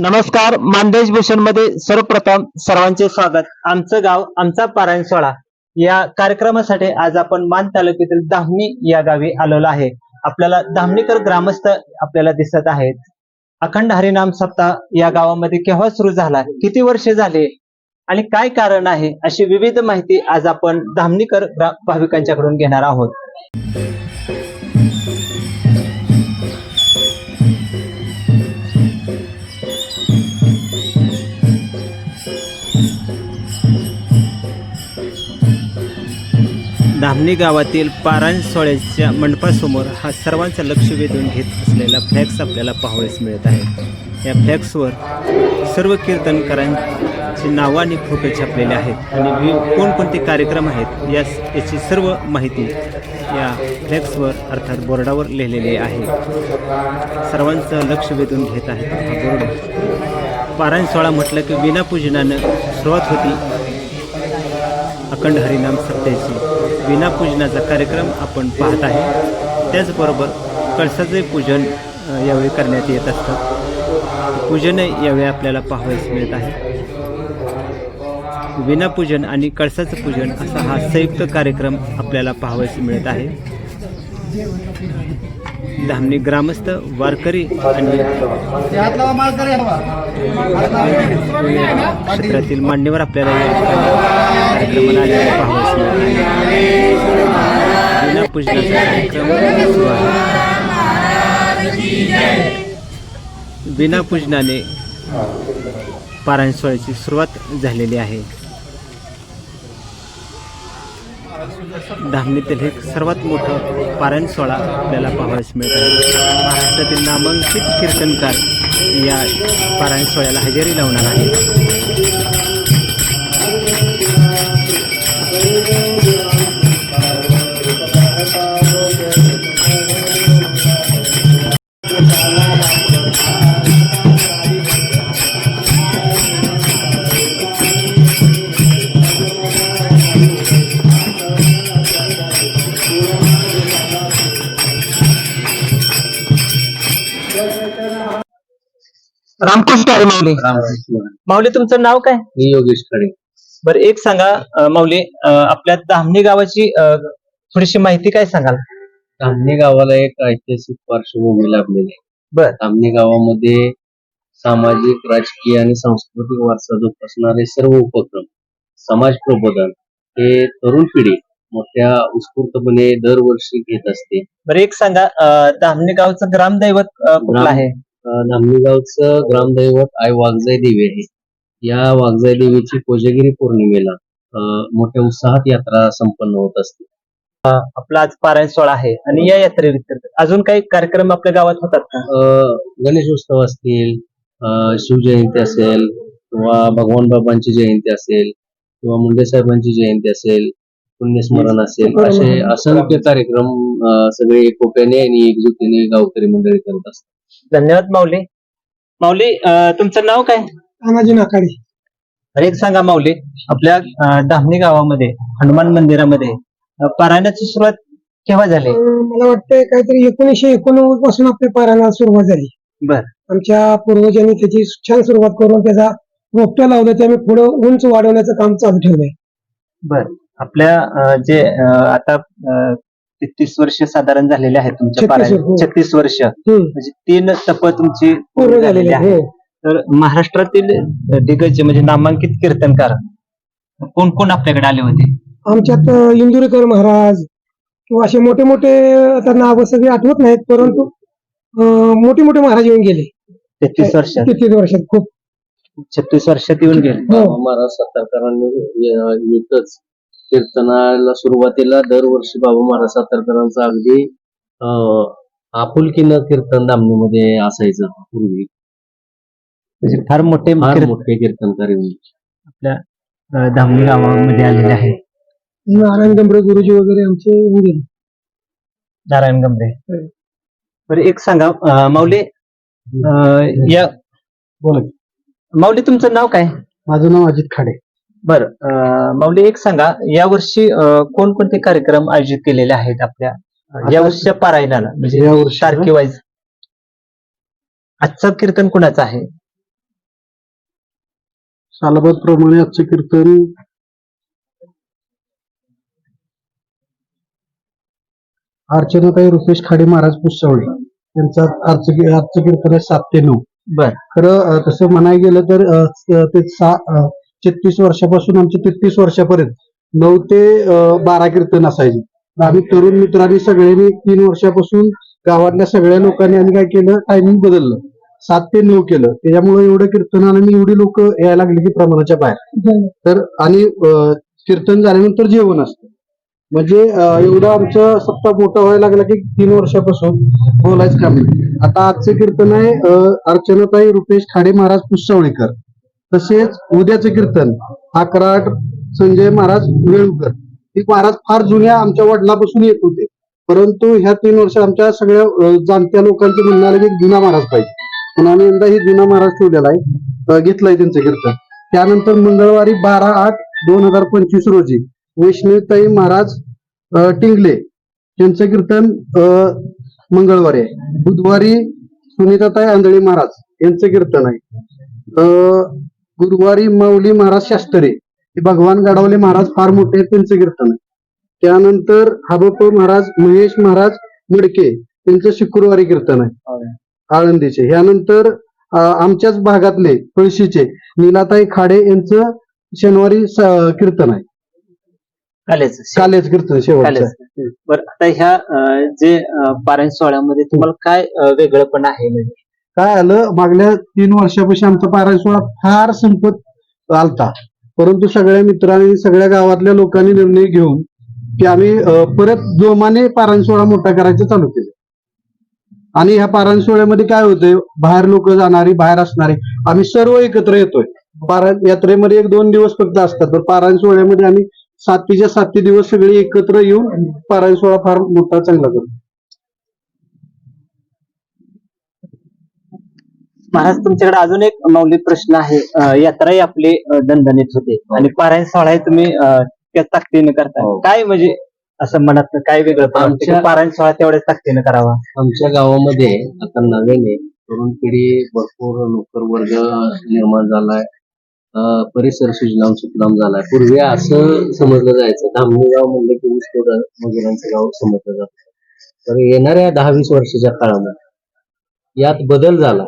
नमस्कार मानदेश भूषणमध्ये सर्वप्रथम सर्वांचे स्वागत. आमचं गाव आमचा पारायण सोहळा. या कार्यक्रमासाठी आज आपण मान तालुक्यातील धामणी या गावी आलेलो आहे. आपल्याला धामणीकर ग्रामस्थ आपल्याला दिसत आहेत. अखंड हरिनाम सप्ताह या गावामध्ये केव्हा सुरू झाला? किती वर्षे झाले? आणि काय कारण आहे? अशी विविध माहिती आज आपण धामणीकर भाविकांच्याकडून घेणार आहोत. धामणी गावातील पारायण सोहळ्याच्या मंडपासमोर हा सर्वांचं लक्ष वेधून घेत असलेला फ्लॅक्स आपल्याला पाहावयास मिळत आहे. या फ्लॅक्सवर सर्व कीर्तनकारांची नावं आणि फोटो छापलेले आहेत आणि वि- कोणकोणते कार्यक्रम आहेत या याची सर्व माहिती या फ्लॅक्सवर अर्थात बोर्डावर लिहिलेली आहे. सर्वांचं लक्ष वेधून घेत आहे हा बोर्ड. पारायण सोहळा म्हटलं की विनापूजनानं सुरुवात होती. अखंड हरिनाम सत्याची. विनापूजनाचा कार्यक्रम आपण पाहत आहे. त्याचबरोबर कळसाचे पूजन यावेळी करण्यात येत असतं. पूजन यावेळी आपल्याला पाहावयास मिळत आहे. विनापूजन आणि कळसाचं पूजन असा हा संयुक्त कार्यक्रम आपल्याला पाहावयास मिळत आहे. धामणी ग्रामस्थ वारकरी आणि क्षेत्रातील मान्यवर आपल्याला या कार्यक्रमाला पाहावयास मिळत आहे. विनापूजनाचा पूजनाने पारायण सोहळ्याची सुरुवात झालेली आहे. धामणीतील हे सर्वात मोठं पारायण सोहळा आपल्याला पाहावयास मिळत आहे. महाराष्ट्रातील नामांकित कीर्तनकार या पारायण सोहळ्याला हजेरी लावणार आहेत. रामकृष्ण हरी माऊली. माऊली तुमचं नाव काय? मी योगेश खडे. बरं एक सांगा अं, माऊली अं, आपल्या धामणी गावाची अं, थोडीशी माहिती काय सांगाल? धामणी गावाला एक ऐतिहासिक पार्श्वभूमी लाभलेली आहे. बर. धामणी गावामध्ये सामाजिक राजकीय आणि सांस्कृतिक वारसा जोपासणारे सर्व उपक्रम समाज प्रबोधन हे तरुण पिढी मोठ्या उत्स्फूर्तपणे दरवर्षी घेत असते. बरं एक सांगा अं, धामणी गावचं ग्रामदैवत अं, कुठलं ग्राम- आहे? अं, ग्रामदैवत आई वाघजाई देवी आहे. या वाघजाई देवीची कोजागिरी पौर्णिमेला अं, मोठ्या उत्साहात यात्रा संपन्न होत असते. आपला आज पारायण सोहळा आहे आणि या यात्रेव्यतिरिक्त अजून काही कार्यक्रम आपल्या गावात होतात का? गणेशोत्सव असतील शिवजयंती असेल किंवा भगवान बाबांची जयंती असेल किंवा मुंडे साहेबांची जयंती असेल पुण्यस्मरण असेल असे असंख्य कार्यक्रम सगळे एकोप्याने आणि एकजुटीने गावकरी मंडळी करत असतात. धन्यवाद माऊली. माऊली तुमचं नाव काय? तानाजी नाकाडे. अरे एक सांगा माऊली आपल्या धामणी गावामध्ये हनुमान मंदिरामध्ये पारायणाची सुरुवात केव्हा झाली? अं, मला वाटतंय काहीतरी एकोणीसशे एकोणनव्वदपासून आपल्या पारायणाला सुरुवात झाली. बर. आमच्या पूर्वजांनी त्याची छान सुरुवात करून त्याचा रोपटं लावलं ते आम्ही पुढे उंच वाढवण्याचं काम चालू ठेवलंय. बर. आपल्या अं, जे अं, आता तीस वर्ष साधारण झालेले आहेत तुमच्या 36 पारायण. हो. छत्तीस वर्ष. हम्म, म्हणजे तीन टप तुमची पूर्ण झालेले आहेत. हो. तर महाराष्ट्रातील दिग्गज म्हणजे नामांकित कीर्तनकार कोण कोण आपल्याकडे आले होते? आमच्यात इंदुरीकर महाराज किंवा असे मोठे मोठे आता नाव सगळे आठवत नाहीत परंतु मोठे मोठे महाराज येऊन गेले. तेहतीस वर्षात. किती वर्षात खूप. छत्तीस वर्षात येऊन गेले. हो. महाराज सातारकरांनी य- येतच कीर्तनाला सुरुवातीला दरवर्षी बाबा महाराज सातारकरांचं अगदी आपुलकीनं कीर्तन धामणीमध्ये असायचं पूर्वी. म्हणजे फार मोठे फार मोठे कीर्तनकार येऊन आपल्या धामणी गावामध्ये आलेले आहेत. नारायण गंभीर गुरुजी वगैरे आमचे येऊन गेले. नारायण गंभरे. हम्म. बरं एक सांगा अं, माऊली अं, या बोला माऊली तुमचं नाव काय? माझं नाव अजित खाडे. बर माऊली एक सांगा यावर्षी अं, कोणकोणते कार्यक्रम आयोजित केलेले आहेत आपल्या? या वर्षीच्या पारायणाला म्हणजे या वर्षी तारखेवाईज. आजचं कीर्तन कुणाचं आहे? सालाबाद प्रमाणे आजचे कीर्तन अर्चनाताई रुपेश खाडे महाराज पुसवळे यांचा आजचं आजचं कीर्तन आहे सात ते नऊ. बर. खरं तसं म्हणायला गेलं तर ते सा छत्तीस वर्षापासून आमचे तेहतीस वर्षापर्यंत नऊ ते अं, बारा कीर्तन असायचे. आम्ही तरुण मित्रांनी सगळ्यांनी तीन वर्षापासून गावातल्या सगळ्या लोकांनी आणि काय केलं टायमिंग बदललं. सात ते नऊ केलं. त्याच्यामुळे एवढं कीर्तनाला आणि एवढी लोक यायला लागली की प्रमाणाच्या बाहेर. तर आणि कीर्तन झाल्यानंतर जेवण असतं. म्हणजे एवढं आमचं सप्ताह मोठा व्हायला लागला की तीन वर्षापासून बोलायच काम नाही. आता आजचं कीर्तन आहे अर्चनाताई रुपेश खाडे महाराज पुसवळीकर. तसेच उद्याचे कीर्तन अकरा आठ संजय महाराज वेळुकर. हे महाराज फार जुन्या आमच्या वडिलापासून येत होते. परंतु ह्या तीन वर्ष आमच्या सगळ्या जाणत्या लोकांचं म्हणणं आलं की जुना महाराज पाहिजे. म्हणून आम्ही यंदा ही जुना महाराज ठेवलेला आहे घेतलंय त्यांचं कीर्तन. त्यानंतर मंगळवारी बारा आठ दोन हजार पंचवीस रोजी वैष्णवीताई महाराज टिंगले यांचं कीर्तन मंगळवारी आहे. बुधवारी सुनीताताई आंधळी महाराज यांचं कीर्तन आहे. गुरुवारी माऊली महाराज शास्त्री हे भगवान गाडवले महाराज फार मोठे आहेत त्यांचं कीर्तन आहे. त्यानंतर हाबप महाराज महेश महाराज मडके यांचं शुक्रवारी कीर्तन आहे. आळंदीचे. ह्यानंतर आमच्याच भागातले पळशीचे नीलाताई खाडे यांचं शनिवारी कीर्तन आहे. कालेच कालेच कीर्तन शेवटचं. कालेच बर आता ह्या अं, जे अं, पारायण सोहळ्यामध्ये तुम्हाला काय अं, वेगळंपण आहे म्हणजे? काय आलं मागल्या तीन वर्षापासून आमचा पारायण सोहळा फार संपत आलता. परंतु सगळ्या मित्रांनी सगळ्या गावातल्या लोकांनी निर्णय घेऊन की आम्ही अं, परत जोमाने पारायण सोहळा मोठा करायचं चालू केलं. आणि ह्या पारायण सोहळ्यामध्ये काय होतंय बाहेर लोक जाणारी बाहेर असणारी आम्ही सर्व एकत्र येतोय. पारायण यात्रेमध्ये एक दोन दिवस फक्त असतात पण पारायण सोहळ्यामध्ये आम्ही सातवीच्या सातवी दिवस सगळे एकत्र येऊन पारायण सोहळा फार मोठा चांगला करतो महाराज तुमच्याकडे अजून एक मौलिक प्रश्न आहे. अं, यात्राही आपली अं, दणदणीत होते. आणि पारायण सोहळा हे तुम्ही अं, त्या ताकदीने करता हो. काय म्हणजे असं मनात काय वेगळं पण वाटतं की आमच्या- पारायण सोहळा तेवढ्याच ताकदीने करावा? आमच्या गावामध्ये आता नव्याने तरुण पिढी भरपूर नोकर वर्ग निर्माण झालाय. परिसर सुजलाम सुफलाम झालाय पूर्वी असं समजलं जायचं. धामणी गाव म्हणलं की ऊसतोड मजुरांचं गाव समजलं जातं. तर येणाऱ्या दहा वीस वर्षाच्या काळामध्ये यात बदल झाला.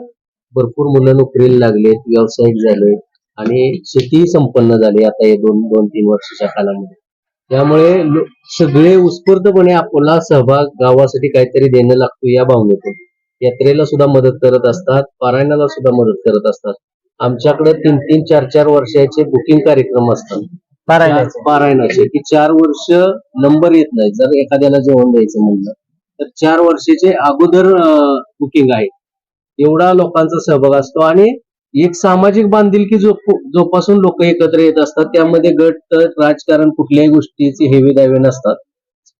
भरपूर मुलं नोकरीला लागलेत व्यावसायिक झाले आणि शेती संपन्न झाली आता या दोन दोन तीन वर्षाच्या काळामध्ये त्यामुळे सगळे उत्स्फूर्तपणे आपला सहभाग गावासाठी काहीतरी देणं लागतो या भावनेतून. यात्रेला सुद्धा मदत करत असतात पारायणाला सुद्धा मदत करत असतात. आमच्याकडे तीन तीन चार चार वर्षाचे बुकिंग कार्यक्रम असतात. पारायणाचे. पारायणाचे. की चार वर्ष नंबर येत नाही. जर एखाद्याला जेवण द्यायचं म्हणलं तर चार वर्षाचे अगोदर बुकिंग आहे. एवढा लोकांचा सहभाग असतो आणि एक सामाजिक बांधिलकी जो जोपासून लोक एकत्र येत असतात त्यामध्ये गट तट राजकारण कुठल्याही गोष्टीचे हेवे दावे नसतात.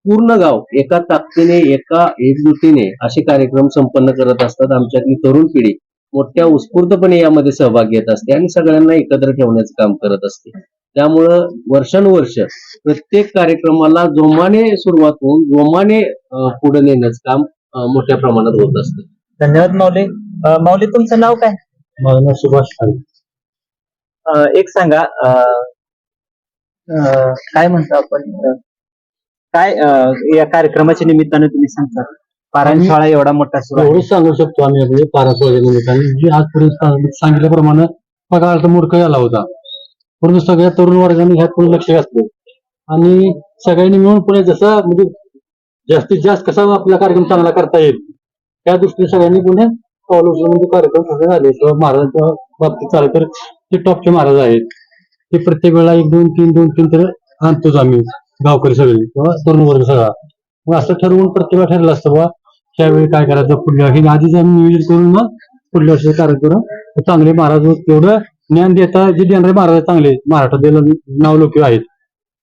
पूर्ण गाव एका ताकदीने एका एकजुटीने असे कार्यक्रम संपन्न करत असतात आमच्यातली तरुण पिढी. मोठ्या उत्स्फूर्तपणे यामध्ये सहभाग घेत असते आणि सगळ्यांना एकत्र ठेवण्याचं काम करत असते. त्यामुळं वर्षानुवर्ष प्रत्येक कार्यक्रमाला जोमाने सुरुवात होऊन जोमाने अं, पुढे नेण्याचं काम मोठ्या प्रमाणात होत असतं. धन्यवाद माऊली. माऊली तुमचं नाव काय? माझं नाव सुभाष एक सांगा काय म्हणतो आपण? काय या कार्यक्रमाच्या निमित्तानं तुम्ही सांगता? पारायण सोहळा एवढा मोठा सुरू आहे. एवढंच सांगू शकतो आम्ही आपले निमित्ताने जे आजपर्यंत सांग- सांगितल्याप्रमाणे पगार मूर्ख झाला होता. परंतु सगळ्या तरुण वर्गाने ह्यात पण लक्ष घातलं. आणि सगळ्यांनी मिळून पुढे जसा म्हणजे जास्तीत जास्त कसा आपला कार्यक्रम चांगला करता येईल त्या दृष्टीने सगळ्यांनी पुढे पाऊल उचलून म्हणजे कार्यक्रम सगळे झाले. किंवा महाराजांच्या बाबतीत चालू तर ते टॉपचे महाराज आहेत. ते प्रत्येक वेळेला एक दोन तीन दोन तीन तर आणतोच आम्ही गावकरी सगळे. किंवा तरुण वर्ग सगळा. मग असं ठरवून प्रत्येक वेळा ठरलं असतं बा त्यावेळी काय करायचं? पुढल्या हे आधीच आम्ही नियोजन करून मग पुढल्या वर्षी कार्यक्रम चांगले महाराज तेवढं ज्ञान देता जे देणारे महाराज चांगले. महाराष्ट्रातील नावलोकी आहेत.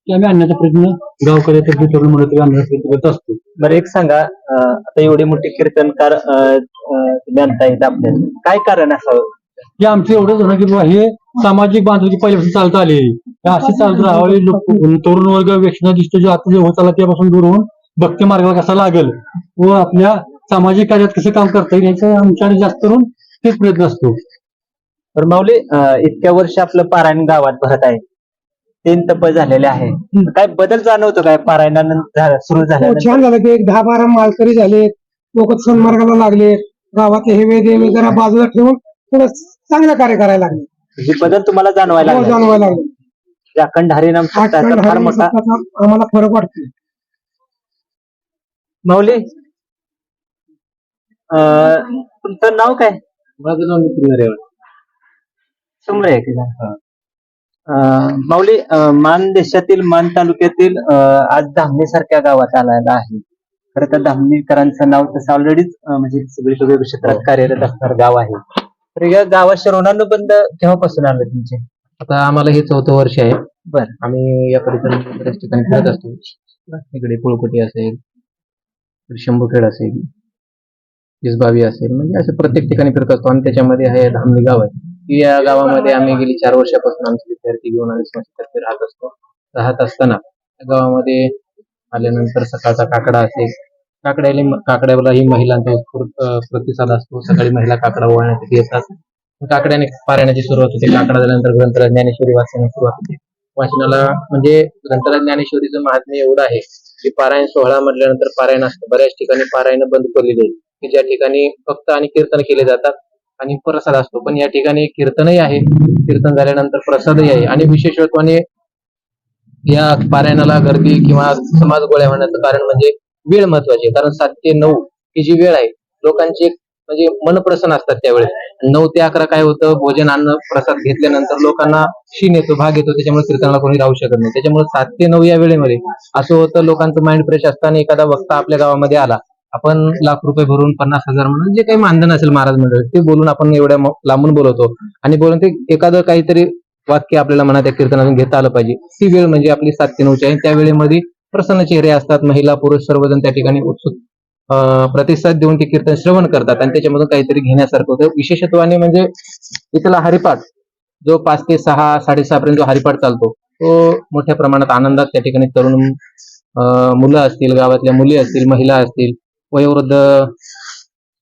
ते आम्ही आणण्याचा प्रयत्न गावकरी तर आणण्याचा प्रयत्न करत असतो. बरं एक सांगा आता एवढे मोठे कीर्तनकार तुम्ही आणता येत आपल्याला काय कारण असावं? हे आमचं एवढंच होणं की बाबा हे सामाजिक बांधिलकी पहिल्यापासून चालत आली. अशी चालत. राहावी लोक तरुण वर्ग व्यक्तींना दिसतो जे आता जे होत आला त्यापासून दूर होऊन भक्ती मार्गाला कसा लागेल? व आपल्या सामाजिक कार्यात कसं काम करता येईल याचा आमच्याकडे जास्त करून तेच प्रयत्न असतो. तर माऊली इतक्या वर्ष आपलं पारायण गावात भरत आहे. तीन तप झालेले आहे. काय बदल जाणवतो काय? पारायणानंतर सुरू हो, झाल्यानंतर? छान झालं की एक दहा बारा मालकरी झाले लोक सन्मार्गाला लागले गावातले हेवे देवे जरा बाजूला ठेवून थोडं चांगलं कार्य करायला लागले. हे बदल तुम्हाला जाणवायला हो, जाणवायला लागले. अखंड हरिनाम आम्हाला फरक वाटतो. माऊली? अं, तुमचं नाव काय? माझं नाव नितीन नरेवाळ सुमरे आहे की? काय? अं, माऊली अं, मान देशातील मान तालुक्यातील अं, आज धामणी सारख्या गावात आलेला आहे. खरं तर धामणीकरांचं नाव तसं ऑलरेडीच म्हणजे सगळी वेगवेगळ्या क्षेत्रात कार्यरत असणार गाव आहे. तर या गावात शिरोणानुबंध केव्हापासून आलं तुमचे? आता आम्हाला हे चौथं वर्ष आहे. बर. आम्ही या परिसरात बऱ्याच ठिकाणी फिरत असतो. इकडे पुळकोटी असेल शंभूखेड असेल इसबावी असेल म्हणजे असं प्रत्येक ठिकाणी फिरत असतो आणि त्याच्यामध्ये हे धामणी गाव आहे. की या गावामध्ये आम्ही गेली चार वर्षापासून आमचे विद्यार्थी घेऊन आले राहत असतो. राहत असताना त्या गावामध्ये आल्यानंतर सकाळचा काकडा असेल. काकड्याला काकड्याला ही महिलांचा प्रतिसाद असतो. सकाळी महिला काकडा ओळण्यासाठी येतात. काकड्याने पारायणाची सुरुवात होते. काकडा झाल्यानंतर ग्रंथराज ज्ञानेश्वरी वाचण्याची सुरुवात होते. वाचनाला म्हणजे ग्रंथराज ज्ञानेश्वरीचं महात्म्य एवढं आहे की पारायण सोहळा म्हटल्यानंतर पारायण असतं. बऱ्याच ठिकाणी पारायण बंद केलेली आहे की ज्या ठिकाणी फक्त आणि कीर्तन केले जातात आणि प्रसाद असतो. पण या ठिकाणी कीर्तनही आहे. कीर्तन झाल्यानंतर प्रसादही आहे. आणि विशेषत्वाने या पारायणाला गर्दी किंवा समाज गोळ्या होण्याचं कारण म्हणजे वेळ महत्वाची आहे. कारण सात ते नऊ ही जी वेळ आहे लोकांची एक म्हणजे मन प्रसन्न असतात त्यावेळेस. नऊ ते अकरा काय होतं? भोजन अन्न प्रसाद घेतल्यानंतर लोकांना शीन येतो भाग येतो त्याच्यामुळे कीर्तनाला कोणी राहू शकत नाही. त्याच्यामुळे सात ते नऊ या वेळेमध्ये असं होतं लोकांचं माइंड फ्रेश असताना एखादा वक्ता आपल्या गावामध्ये आला. आपण लाख रुपये भरून पन्नास हजार म्हणून जे काही मानधन असेल महाराज मंडळ ते बोलून आपण एवढ्या लांबून बोलवतो. आणि बोलून ते एखादं काहीतरी वाक्य आपल्याला मनात त्या कीर्तनातून घेता आलं पाहिजे. ती वेळ म्हणजे आपली सात ते नऊची आहे. त्या वेळेमध्ये प्रसन्न चेहरे असतात महिला पुरुष सर्वजण त्या ठिकाणी उत्सुक प्रतिसाद देऊन ते कीर्तन श्रवण करतात आणि त्याच्यामधून काहीतरी घेण्यासारखं होतं. विशेषत्वाने म्हणजे इथला हरिपाठ जो पाच ते सहा साडेसहा पर्यंत जो हरिपाठ चालतो तो मोठ्या प्रमाणात आनंदात त्या ठिकाणी तरुण मुलं असतील गावातल्या मुली असतील महिला असतील वयोवृद्ध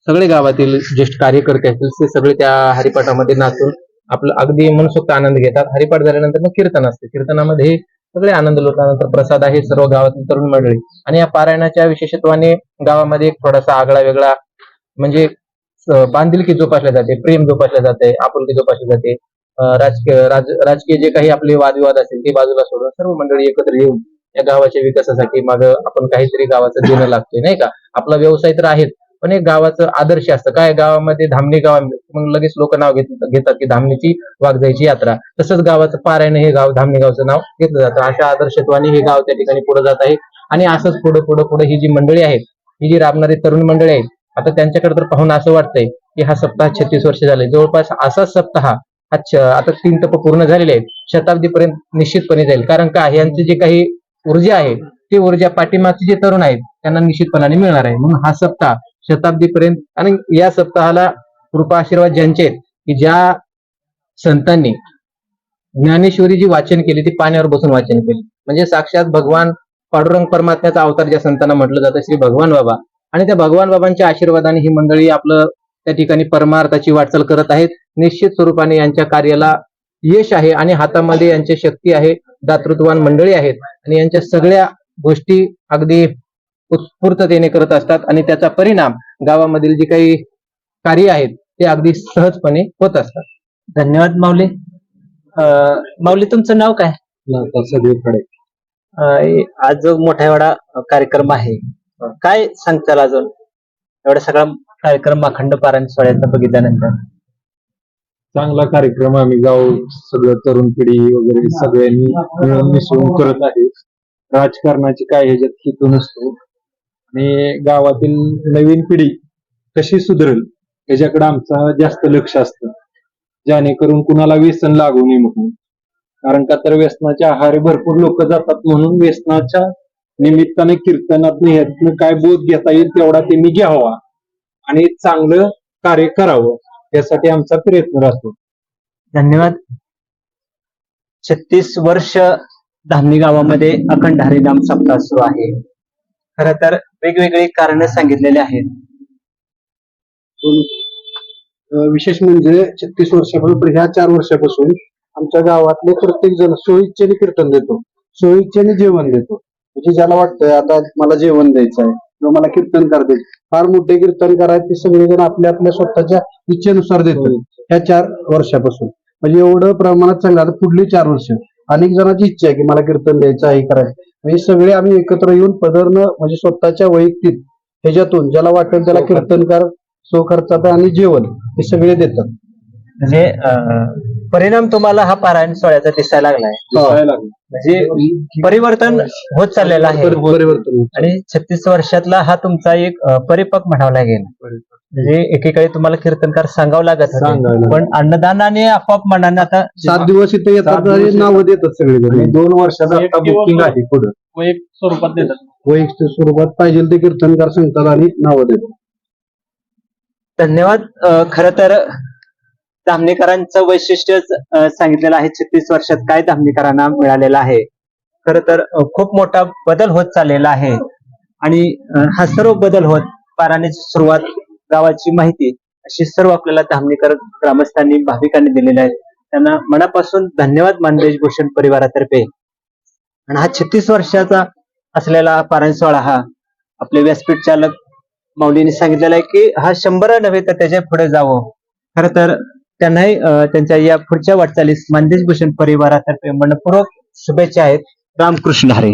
सगळे गावातील ज्येष्ठ कार्यकर्ते असतील ते सगळे त्या हरिपाठामध्ये नाचून आपलं अगदी मनसोक्त आनंद घेतात. हरिपाठ झाल्यानंतर मग कीर्तन असते. कीर्तनामध्ये सगळे आनंद लुटल्यानंतर प्रसाद आहे सर्व गावातील तरुण मंडळी. आणि या पारायणाच्या विशेषत्वाने गावामध्ये एक थोडासा आगळा वेगळा म्हणजे बांधिलकी जोपासल्या जाते प्रेम जोपासल्या जाते आपुलकी जोपासली जाते. राजकीय राज, राजकीय जे काही आपले वादविवाद असतील ते बाजूला सोडून सर्व मंडळी एकत्र येऊन या गावाच्या विकासासाठी मग आपण काहीतरी गावाचं देणं लागतोय नाही का? आपला व्यवसाय तर आहेच पण एक गावाचं आदर्श असतं. काय गावामध्ये धामणी गाव मग लगेच लोक नाव घेत घेतात की धामणीची वाघजाईची यात्रा. तसंच गावाचं पारायण हे गाव धामणी गावचं नाव घेतलं जातं. अशा आदर्शत्वाने हे गाव त्या ठिकाणी पुढे जात आहे. आणि असंच पुढे पुढे पुढे ही जी मंडळी आहेत ही जी राबणारी तरुण मंडळी आहेत आता त्यांच्याकडे तर पाहून असं वाटतंय की हा सप्ताह छत्तीस वर्ष झाले जवळपास असाच सप्ताह हा आता तीन टप्प पूर्ण झालेले आहेत. शताब्दीपर्यंत निश्चितपणे जाईल. कारण का? यांची जे काही ऊर्जा आहे ती ऊर्जा पाठीमागचे जे तरुण आहेत त्यांना निश्चितपणाने मिळणार आहे. म्हणून हा सप्ताह शताब्दीपर्यंत. आणि या सप्ताहाला कृपा आशीर्वाद ज्यांचे आहेत की ज्या संतांनी ज्ञानेश्वरी जी वाचन केली ती पाण्यावर बसून वाचन केली. म्हणजे साक्षात भगवान पांडुरंग परमात्म्याचा अवतार ज्या संतांना म्हटलं जातं श्री भगवान बाबा. आणि त्या भगवान बाबांच्या आशीर्वादाने ही मंडळी आपलं त्या ठिकाणी परमार्थाची वाटचाल करत आहेत. निश्चित स्वरूपाने यांच्या कार्याला यश आहे आणि हातामध्ये यांची शक्ती आहे दातृत्ववान मंडळी आहेत. आणि यांच्या सगळ्या गोष्टी अगदी उत्स्फूर्ततेने करत असतात आणि त्याचा परिणाम गावामधील जे काही कार्य आहेत ते अगदी सहजपणे होत असतात. धन्यवाद माऊली. अं, माऊली तुमचं नाव काय? आज जो मोठा एवढा कार्यक्रम आहे काय सांगताल अजून? एवढा सगळा कार्यक्रम अखंड पारायण सोहळ्याचा बघितल्यानंतर. चांगला कार्यक्रम आम्ही गाव सगळं तरुण पिढी वगैरे सगळ्यांनी मिळून मिसळून करत आहे. राजकारणाची काय ह्याच्यात हेतू नसतो. आणि गावातील नवीन पिढी कशी सुधरेल याच्याकडे आमचा जास्त लक्ष असतं. जेणेकरून कुणाला व्यसन लागू नये म्हणून. कारण का तर व्यसनाच्या आहारी भरपूर लोक जातात म्हणून व्यसनाच्या निमित्ताने कीर्तनात ह्यातनं काय बोध घेता येईल तेवढा त्यांनी घ्यावा आणि चांगलं कार्य करावं यासाठी आमचा प्रयत्न राहतो. धन्यवाद. छत्तीस वर्ष धामणी गावामध्ये अखंड हरिनाम सप्ताह सुरू आहे. खर तर वेगवेगळी कारण सांगितलेली आहेत. विशेष म्हणजे छत्तीस वर्षापासून ह्या चार वर्षापासून आमच्या गावातले प्रत्येक जण सोयीच्छेने कीर्तन देतो. सोयीच्छेने जेवण देतो. म्हणजे ज्याला वाटतंय आता मला जेवण द्यायचं आहे किंवा मला कीर्तन करायचं फार मोठे कीर्तन करायचे ते सगळेजण आपल्या आपल्या स्वतःच्या इच्छेनुसार देतो ह्या चार वर्षापासून. म्हणजे एवढं प्रमाणात चांगलं आता पुढली चार वर्ष. अनेक जणांची इच्छा आहे की मला कीर्तन द्यायचं आहे हे करायचं. म्हणजे सगळे आम्ही एकत्र येऊन पदरनं म्हणजे स्वतःच्या वैयक्तिक ह्याच्यातून ज्याला वाटेल त्याला कीर्तनकार सो खर्चात आणि जेवण हे सगळे देतात. म्हणजे परिणाम तुम्हाला हा पारायण सोहळ्याचा दिसायला लागलाय. म्हणजे परिवर्तन होत चाललेलं आहे. पर- परिवर्तन. आणि छत्तीस वर्षातला हा तुमचा एक परिपक्व म्हणावा लागेल. म्हणजे एकेकाळी तुम्हाला कीर्तनकार सांगावं लागत होते. सांगायला. पण अन्नदानाने आपोआप मनाने आता सात दिवस इथे सात येतात दिवस नावं देतात सगळे दोन वर्षाचा आता बुकिंग आहे पुढे. वैयक्तिक स्वरूपात देतात. वैयक्तिक स्वरूपात पाहिजे ते कीर्तनकार सांगतात आणि नावं देतात. धन्यवाद. खर तर धामणेकरांचं वैशिष्ट्य सांगितलेलं आहे. छत्तीस वर्षात काय धामणेकरांना मिळालेलं आहे? खर तर अ, खूप मोठा बदल होत चाललेला आहे. आणि अ, हा सर्व बदल होत पाराण्याची सुरुवात गावाची माहिती अशी सर्व आपल्याला धामणीकर ग्रामस्थांनी भाविकांनी दिलेले आहे. त्यांना मनापासून धन्यवाद मानदेश भूषण परिवारातर्फे. आणि हा छत्तीस वर्षाचा असलेला पारायण सोहळा हा आपले व्यासपीठ चालक माऊलींनी सांगितलेला आहे की हा शंभर नव्हे तर त्याच्या पुढे जावं. खर तर त्यांनाही त्यांच्या या पुढच्या वाटचालीस मानदेश भूषण परिवारातर्फे मनपूर्वक शुभेच्छा आहेत. रामकृष्ण हरे.